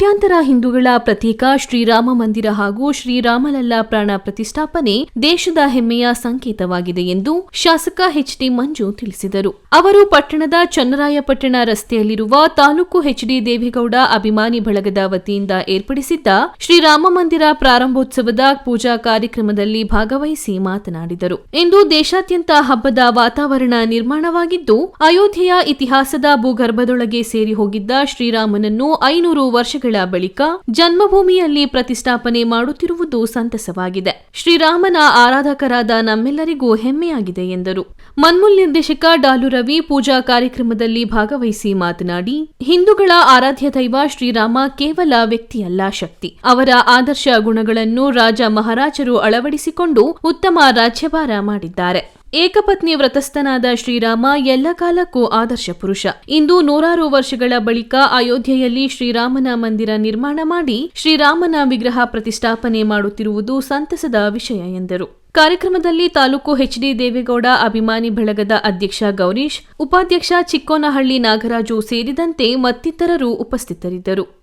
ಕೋಟ್ಯಾಂತರ ಹಿಂದೂಗಳ ಪ್ರತೀಕ ಶ್ರೀರಾಮ ಮಂದಿರ ಹಾಗೂ ಶ್ರೀರಾಮಲಲ್ಲ ಪ್ರಾಣ ಪ್ರತಿಷ್ಠಾಪನೆ ದೇಶದ ಹೆಮ್ಮೆಯ ಸಂಕೇತವಾಗಿದೆ ಎಂದು ಶಾಸಕ ಎಚ್ಡಿ ಮಂಜು ತಿಳಿಸಿದರು. ಅವರು ಪಟ್ಟಣದ ಚನ್ನರಾಯಪಟ್ಟಣ ರಸ್ತೆಯಲ್ಲಿರುವ ತಾಲೂಕು ಎಚ್ಡಿ ದೇವೇಗೌಡ ಅಭಿಮಾನಿ ಬಳಗದ ವತಿಯಿಂದ ಏರ್ಪಡಿಸಿದ್ದ ಶ್ರೀರಾಮ ಮಂದಿರ ಪ್ರಾರಂಭೋತ್ಸವದ ಪೂಜಾ ಕಾರ್ಯಕ್ರಮದಲ್ಲಿ ಭಾಗವಹಿಸಿ ಮಾತನಾಡಿದರು. ಇಂದು ದೇಶಾದ್ಯಂತ ಹಬ್ಬದ ವಾತಾವರಣ ನಿರ್ಮಾಣವಾಗಿದ್ದು, ಅಯೋಧ್ಯೆಯ ಇತಿಹಾಸದ ಭೂಗರ್ಭದೊಳಗೆ ಸೇರಿ ಹೋಗಿದ್ದ ಶ್ರೀರಾಮನನ್ನು ಐನೂರು ವರ್ಷಗಳ ಬಳಿಕ ಜನ್ಮಭೂಮಿಯಲ್ಲಿ ಪ್ರತಿಷ್ಠಾಪನೆ ಮಾಡುತ್ತಿರುವುದು ಸಂತಸವಾಗಿದೆ. ಶ್ರೀರಾಮನ ಆರಾಧಕರಾದ ನಮ್ಮೆಲ್ಲರಿಗೂ ಹೆಮ್ಮೆಯಾಗಿದೆ ಎಂದರು. ಮನ್ಮೂಲ್ ನಿರ್ದೇಶಕ ಡಾಲು ರವಿ ಪೂಜಾ ಕಾರ್ಯಕ್ರಮದಲ್ಲಿ ಭಾಗವಹಿಸಿ ಮಾತನಾಡಿ, ಹಿಂದೂಗಳ ಆರಾಧ್ಯ ದೈವ ಶ್ರೀರಾಮ ಕೇವಲ ವ್ಯಕ್ತಿಯಲ್ಲ ಶಕ್ತಿ. ಅವರ ಆದರ್ಶ ಗುಣಗಳನ್ನು ರಾಜ ಮಹಾರಾಜರು ಅಳವಡಿಸಿಕೊಂಡು ಉತ್ತಮ ರಾಜ್ಯಭಾರ ಮಾಡಿದ್ದಾರೆ. ಏಕಪತ್ನಿ ವ್ರತಸ್ಥನಾದ ಶ್ರೀರಾಮ ಎಲ್ಲ ಕಾಲಕ್ಕೂ ಆದರ್ಶ ಪುರುಷ. ಇಂದು ನೂರಾರು ವರ್ಷಗಳ ಬಳಿಕ ಅಯೋಧ್ಯೆಯಲ್ಲಿ ಶ್ರೀರಾಮನ ಮಂದಿರ ನಿರ್ಮಾಣ ಮಾಡಿ ಶ್ರೀರಾಮನ ವಿಗ್ರಹ ಪ್ರತಿಷ್ಠಾಪನೆ ಮಾಡುತ್ತಿರುವುದು ಸಂತಸದ ವಿಷಯ ಎಂದರು. ಕಾರ್ಯಕ್ರಮದಲ್ಲಿ ತಾಲೂಕು ಎಚ್ಡಿ ದೇವೇಗೌಡ, ಅಭಿಮಾನಿ ಬಳಗದ ಅಧ್ಯಕ್ಷ ಗೌರೀಶ್, ಉಪಾಧ್ಯಕ್ಷ ಚಿಕ್ಕೋನಹಳ್ಳಿ ನಾಗರಾಜು ಸೇರಿದಂತೆ ಮತ್ತಿತರರು ಉಪಸ್ಥಿತರಿದ್ದರು.